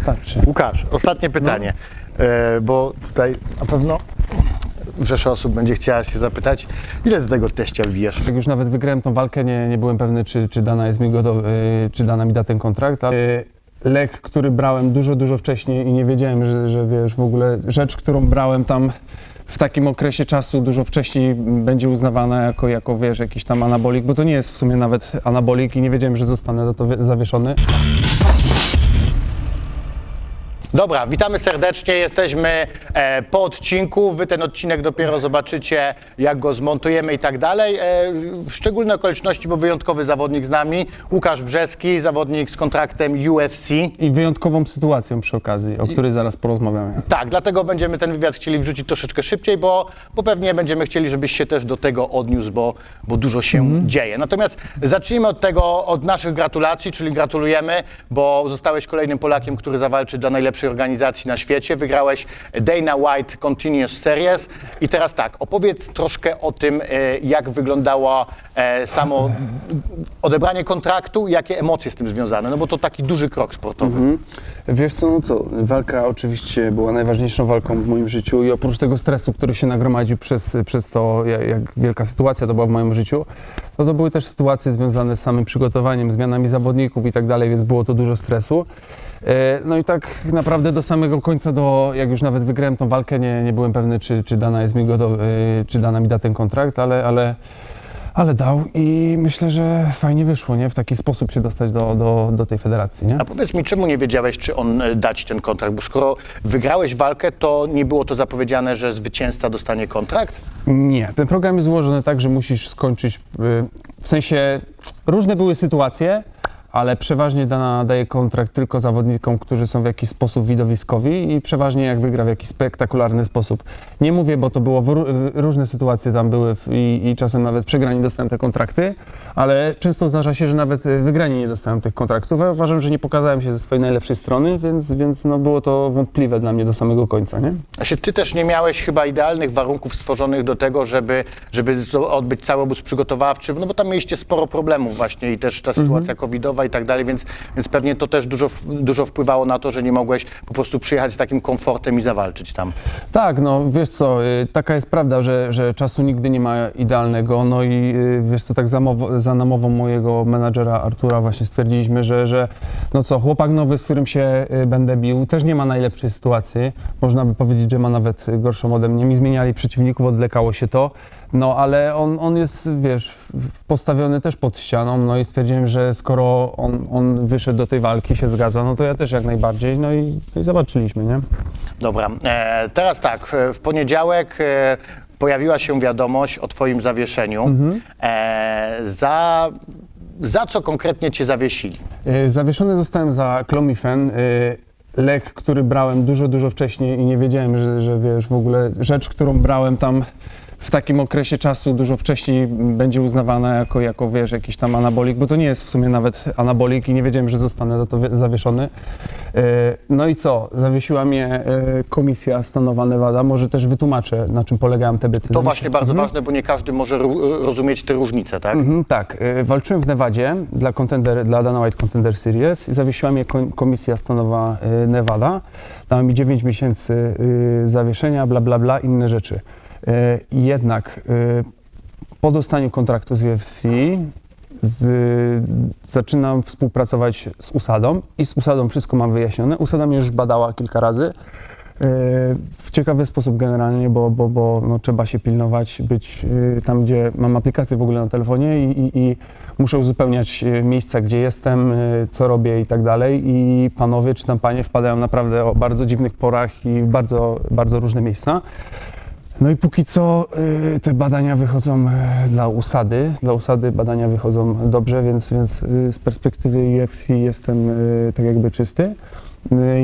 Starczy. Łukasz, ostatnie pytanie, e, bo tutaj na pewno rzesza osób będzie chciała się zapytać, ile ty tego teścia wbijesz? Jak już nawet wygrałem tą walkę, nie, nie byłem pewny, czy, czy, dana jest mi go do, y, czy dana mi da ten kontrakt, ale y, lek, który brałem dużo, dużo wcześniej i nie wiedziałem, że, że wiesz, w ogóle rzecz, którą brałem tam w takim okresie czasu dużo wcześniej będzie uznawana jako, jako wiesz, jakiś tam anabolik, bo to nie jest w sumie nawet anabolik i nie wiedziałem, że zostanę za to wi- zawieszony. Dobra, witamy serdecznie, jesteśmy e, po odcinku, wy ten odcinek dopiero zobaczycie, jak go zmontujemy i tak dalej. E, szczególne okoliczności, bo wyjątkowy zawodnik z nami, Łukasz Brzeski, zawodnik z kontraktem UFC. I wyjątkową sytuacją przy okazji, o której zaraz porozmawiamy. Tak, dlatego będziemy ten wywiad chcieli wrzucić troszeczkę szybciej, bo, bo pewnie będziemy chcieli, żebyś się też do tego odniósł, bo, bo dużo się dzieje. Natomiast zacznijmy od tego, od naszych gratulacji, czyli gratulujemy, bo zostałeś kolejnym Polakiem, który zawalczy dla najlepszej organizacji na świecie. Wygrałeś Dana White Continuous Series. I teraz tak, opowiedz troszkę o tym, e, jak wyglądało e, samo odebranie kontraktu jakie emocje z tym związane, no bo to taki duży krok sportowy. Wiesz co, no co, walka oczywiście była najważniejszą walką w moim życiu i oprócz tego stresu, który się nagromadził przez, przez to, jak wielka sytuacja to była w moim życiu, no to były też sytuacje związane z samym przygotowaniem, zmianami zawodników i tak dalej, więc było to dużo stresu. E, No i tak naprawdę do samego końca, do, jak już nawet wygrałem tą walkę, nie, nie byłem pewny, czy, czy dana jest mi go do, e, czy dana mi da ten kontrakt, ale, ale, ale dał i myślę, że fajnie wyszło, nie? W taki sposób się dostać do, do, do tej federacji, nie? A powiedz mi, czemu nie wiedziałeś, czy on e, da ci ten kontrakt? Bo skoro wygrałeś walkę, to nie było to zapowiedziane, że zwycięzca dostanie kontrakt? Nie, ten program jest złożony tak, że musisz skończyć, y, w sensie różne były sytuacje, ale przeważnie dana daje kontrakt tylko zawodnikom, którzy są w jakiś sposób widowiskowi i przeważnie jak wygra w jakiś spektakularny sposób. Nie mówię, bo to było różne sytuacje tam były i, i czasem nawet przegrani dostałem te kontrakty, ale często zdarza się, że nawet y, wygrani nie dostałem tych kontraktów. Ja uważam, że nie pokazałem się ze swojej najlepszej strony, więc, więc no było to wątpliwe dla mnie do samego końca, nie? A się ty też nie miałeś chyba idealnych warunków stworzonych do tego, żeby, żeby odbyć cały obóz przygotowawczy, no bo tam mieliście sporo problemów właśnie i też ta sytuacja covidowa i tak dalej, więc, więc pewnie to też dużo, dużo wpływało na to, że nie mogłeś po prostu przyjechać z takim komfortem i zawalczyć tam. Tak, no wiesz co, y, taka jest prawda, że, że czasu nigdy nie ma idealnego, no i y, wiesz co, tak za, za namową mojego menadżera Artura właśnie stwierdziliśmy, że, że no co, chłopak nowy, z którym się y, będę bił, też nie ma najlepszej sytuacji, można by powiedzieć, że ma nawet gorszą ode mnie, mi zmieniali przeciwników, odlekało się to, no ale on, on jest, wiesz, postawiony też pod ścianą, no i stwierdziłem, że skoro on, on wyszedł do tej walki, się zgadza, no to ja też jak najbardziej, no i, no i zobaczyliśmy, nie? Dobra, e, teraz tak, e, w poniedziałek e, pojawiła się wiadomość o twoim zawieszeniu. E, za, za co konkretnie cię zawiesili? Y, Zawieszony zostałem za Clomifen, y, lek, który brałem dużo, dużo wcześniej i nie wiedziałem, że, że wiesz, w ogóle rzecz, którą brałem tam w takim okresie czasu dużo wcześniej będzie uznawana jako, jako wiesz, jakiś tam anabolik, bo to nie jest w sumie nawet anabolik i nie wiedziałem, że zostanę za to wi- zawieszony. Y, No i co? Zawiesiła mnie y, Komisja Stanowa Nevada. Może też wytłumaczę, na czym polegają te byty. To właśnie bardzo ważne, bo nie każdy może rozumieć te różnice, tak? Mhm, tak, y, walczyłem w Nevadzie dla, contender, dla Dana White Contender Series i zawiesiła mnie kom- Komisja Stanowa Nevada. Dała mi 9 miesięcy zawieszenia, bla, bla, bla, inne rzeczy. Y, Jednak y, po dostaniu kontraktu z UFC z, zaczynam współpracować z USAdą i z USAdą wszystko mam wyjaśnione. USADA mnie już badała kilka razy. y, W ciekawy sposób generalnie, bo, bo, bo no, trzeba się pilnować, być tam, gdzie mam aplikację w ogóle na telefonie i, i, i muszę uzupełniać miejsca, gdzie jestem, co robię i tak dalej. I panowie czy tam panie wpadają naprawdę o bardzo dziwnych porach i bardzo, bardzo różne miejsca. No i póki co y, te badania wychodzą y, dla usady. Dla usady badania wychodzą dobrze, więc, więc y, z perspektywy UFC jestem tak jakby czysty.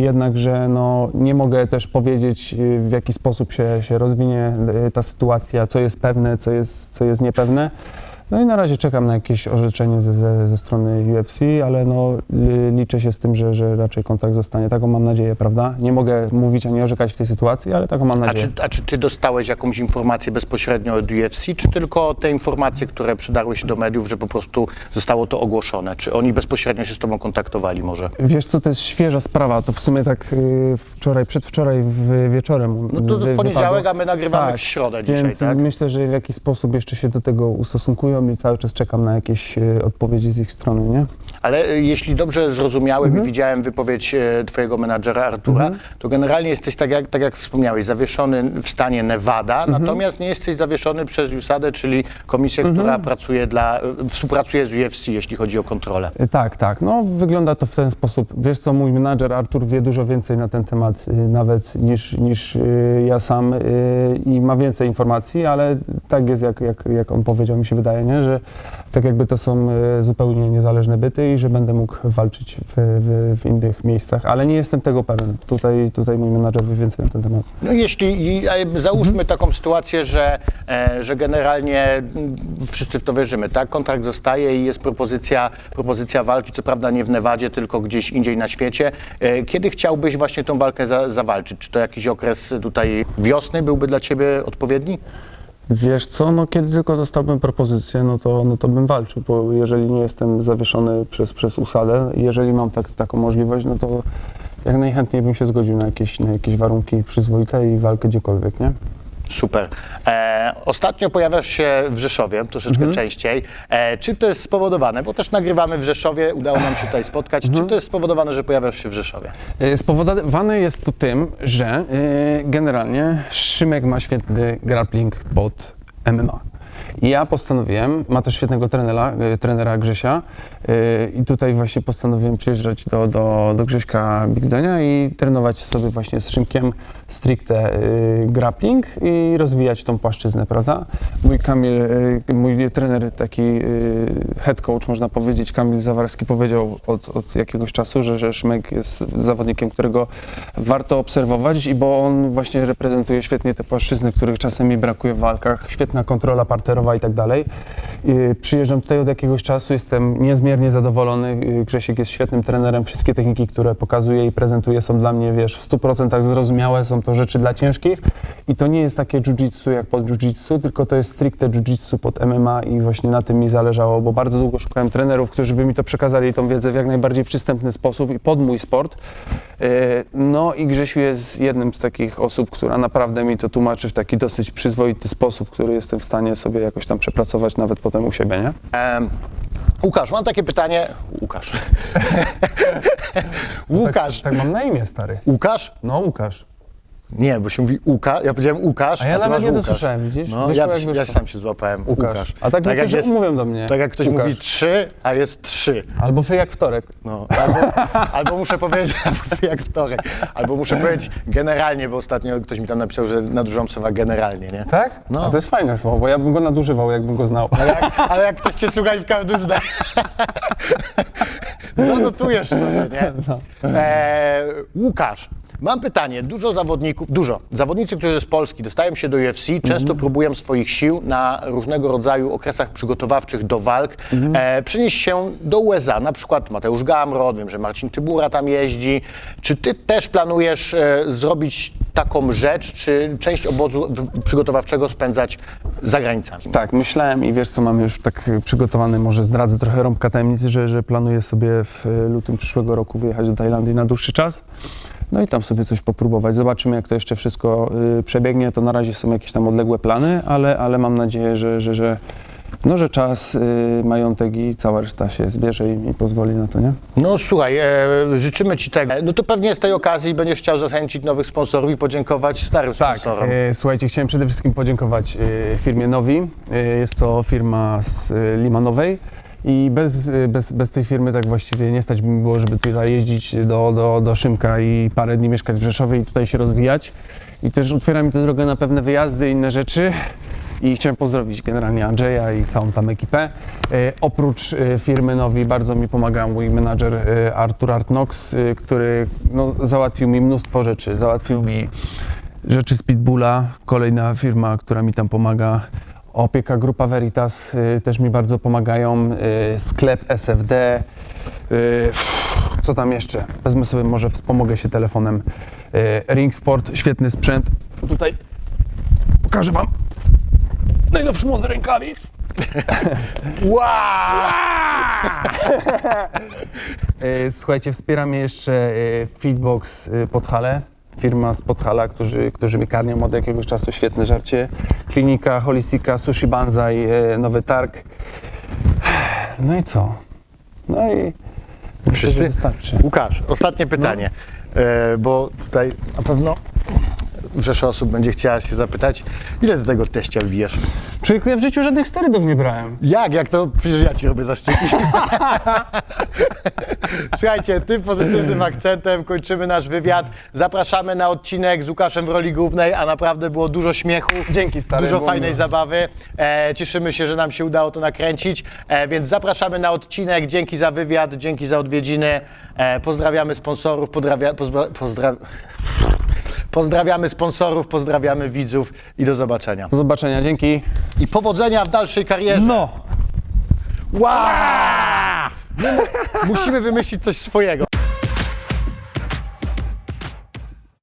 Jednakże no, nie mogę też powiedzieć, w jaki sposób się, się rozwinie ta sytuacja, co jest pewne, co jest, co jest niepewne. No i na razie czekam na jakieś orzeczenie ze, ze, ze strony UFC, ale no, li- liczę się z tym, że, że raczej kontrakt zostanie. Taką mam nadzieję, prawda? Nie mogę mówić ani orzekać w tej sytuacji, ale taką mam A nadzieję. czy, a czy ty dostałeś jakąś informację bezpośrednio od UFC, czy tylko te informacje, które przydarły się do mediów, że po prostu zostało to ogłoszone? Czy oni bezpośrednio się z tobą kontaktowali może? Wiesz co, to jest świeża sprawa, to w sumie tak y, wczoraj, przedwczoraj w, wieczorem No to wy- w poniedziałek, wypadło. a my nagrywamy Tak, w środę dzisiaj, Więc tak? myślę, że w jakiś sposób jeszcze się do tego ustosunkują i cały czas czekam na jakieś y, odpowiedzi z ich strony, nie? Ale e, jeśli dobrze zrozumiałem Mhm. i widziałem wypowiedź e, twojego menadżera Artura, to generalnie jesteś, tak jak, tak jak wspomniałeś, zawieszony w stanie Nevada, Mhm. natomiast nie jesteś zawieszony przez USADę, czyli komisję, Mhm. która pracuje dla, e, współpracuje z UFC, jeśli chodzi o kontrolę. Tak, tak. No wygląda to w ten sposób. Wiesz co, mój menadżer Artur wie dużo więcej na ten temat nawet niż, niż ja sam i ma więcej informacji, ale tak jest, jak, jak, jak on powiedział, mi się wydaje, nie? że tak jakby to są y, zupełnie niezależne byty i że będę mógł walczyć w, w, w innych miejscach, ale nie jestem tego pewien. Tutaj, tutaj mój menadżer wie więcej na ten temat. No jeśli, e, załóżmy taką sytuację, że, e, że generalnie mm, wszyscy w to wierzymy, tak? Kontrakt zostaje i jest propozycja, propozycja walki, co prawda nie w Nevadzie, tylko gdzieś indziej na świecie. E, Kiedy chciałbyś właśnie tą walkę za, zawalczyć? Czy to jakiś okres tutaj wiosny byłby dla ciebie odpowiedni? Wiesz co, no kiedy tylko dostałbym propozycję, no to, no to bym walczył, bo jeżeli nie jestem zawieszony przez, przez usadę, jeżeli mam tak, taką możliwość, no to jak najchętniej bym się zgodził na jakieś, na jakieś warunki przyzwoite i walkę gdziekolwiek, nie? Super. E, ostatnio pojawiasz się w Rzeszowie, troszeczkę częściej. E, czy to jest spowodowane, bo też nagrywamy w Rzeszowie, udało nam się tutaj spotkać, czy to jest spowodowane, że pojawiasz się w Rzeszowie? E, Spowodowane jest to tym, że e, generalnie Szymek ma świetny grappling pod MMA. I ja postanowiłem, ma też świetnego trenera, e, trenera Grzesia e, i tutaj właśnie postanowiłem przyjeżdżać do, do, do Grześka Bigdenia i trenować sobie właśnie z Szymkiem stricte e, grappling i rozwijać tą płaszczyznę, prawda? Mój Kamil, mój trener, taki head coach, można powiedzieć, Kamil Zawarski powiedział od, od jakiegoś czasu, że, że Szymek jest zawodnikiem, którego warto obserwować i bo on właśnie reprezentuje świetnie te płaszczyzny, których czasem mi brakuje w walkach, świetna kontrola parterowa i tak dalej. Przyjeżdżam tutaj od jakiegoś czasu, jestem niezmiernie zadowolony. Y, Grzesiek jest świetnym trenerem, wszystkie techniki, które pokazuje i prezentuje są dla mnie, wiesz, w 100% zrozumiałe, są to rzeczy dla ciężkich i to nie jest takie jiu-jitsu jak pod jiu-jitsu, tylko to jest stricte jiu-jitsu pod MMA i właśnie na tym mi zależało, bo bardzo długo szukałem trenerów, którzy by mi to przekazali, tą wiedzę w jak najbardziej przystępny sposób i pod mój sport. E, No i Grzesiu jest jednym z takich osób, która naprawdę mi to tłumaczy w taki dosyć przyzwoity sposób, który jestem w stanie sobie jakoś tam przepracować nawet potem u siebie, nie? Em, Łukasz, mam takie pytanie. Łukasz. Łukasz. Tak, tak mam na imię, stary. Łukasz? No, Łukasz. Nie, bo się mówi Uka, ja powiedziałem Łukasz, A ja ty nawet masz nie Łukasz. dosłyszałem, widzisz? No, Wyszło ja, jak ja wyszło. sam się złapałem. Łukasz. Łukasz. A tak niektórzy jest, mówią do mnie. Tak jak ktoś Łukasz. mówi trzy, a jest trzy. Albo wy jak wtorek. No, albo, albo muszę powiedzieć, albo jak wtorek, albo muszę powiedzieć generalnie, bo ostatnio ktoś mi tam napisał, że nadużywam słowa generalnie, nie? Tak? No. A to jest fajne słowo, ja bym go nadużywał, jakbym go znał. Ale jak, ale jak ktoś cię słucha i w każdym zdaniu. No notujesz sobie, nie? E, Łukasz, mam pytanie. Dużo zawodników, dużo. Zawodnicy, którzy z Polski dostają się do UFC, często próbują swoich sił na różnego rodzaju okresach przygotowawczych do walk e, przenieść się do USA. Na przykład Mateusz Gamrot, wiem, że Marcin Tybura tam jeździ. Czy ty też planujesz e, zrobić taką rzecz, czy część obozu przygotowawczego spędzać za granicami? Tak, myślałem i wiesz co, mam już tak przygotowany, może zdradzę trochę rąbka tajemnicy, że, że planuję sobie w y, lutym przyszłego roku wyjechać do Tajlandii na dłuższy czas. No i tam sobie coś popróbować. Zobaczymy, jak to jeszcze wszystko y, przebiegnie. To na razie są jakieś tam odległe plany, ale, ale mam nadzieję, że, że, że, no, że czas, y, majątek i cała reszta się zbierze i mi pozwoli na to, nie? No słuchaj, e, życzymy Ci tego. No to pewnie z tej okazji będziesz chciał zachęcić nowych sponsorów i podziękować starym Tak, sponsorom. e, słuchajcie, chciałem przede wszystkim podziękować e, firmie Nowi. E, jest to firma z e, Limanowej. I bez, bez, bez tej firmy tak właściwie nie stać mi było, żeby tutaj jeździć do, do, do Szymka i parę dni mieszkać w Rzeszowie i tutaj się rozwijać. I też otwiera mi to drogę na pewne wyjazdy i inne rzeczy. I chciałem pozdrowić generalnie Andrzeja i całą tam ekipę. E, oprócz e, firmy Nowi bardzo mi pomagał mój menadżer e, Artur Artnox, e, który no, załatwił mi mnóstwo rzeczy. Załatwił mi rzeczy z Pitbulla, kolejna firma, która mi tam pomaga. Opieka Grupa Veritas y, też mi bardzo pomagają. y, Sklep SFD. y, Co tam jeszcze? Wezmę sobie, może wspomogę się telefonem. Ring Sport, świetny sprzęt. Tutaj pokażę Wam najnowszy model rękawic. Wow! Słuchajcie, wspiera mnie jeszcze Feedbox y, Podhale, firma z Podhala, którzy, którzy mi karmią od jakiegoś czasu świetne żarcie. Klinika Holistika, Sushi Banzai, y, Nowy Targ. No i co? No i myślę, że wystarczy. Łukasz, ostatnie pytanie, e, bo tutaj na pewno rzesza osób będzie chciała się zapytać, ile ty tego teścia wbijesz? Człowieku, ja w życiu żadnych sterydów nie brałem. Jak? Jak to? Przecież ja ci robię zaszczyki. Słuchajcie, tym pozytywnym akcentem kończymy nasz wywiad. Zapraszamy na odcinek z Łukaszem w roli głównej, a naprawdę było dużo śmiechu. Dzięki, stary, Dużo było fajnej miło. zabawy. E, cieszymy się, że nam się udało to nakręcić, e, więc zapraszamy na odcinek. Dzięki za wywiad, dzięki za odwiedziny. E, pozdrawiamy sponsorów, pozdrawia, pozdra, pozdra, pozdrawiamy sponsorów, pozdrawiamy widzów i do zobaczenia. Do zobaczenia, dzięki. I powodzenia w dalszej karierze. No! Wow! My mu- Musimy wymyślić coś swojego.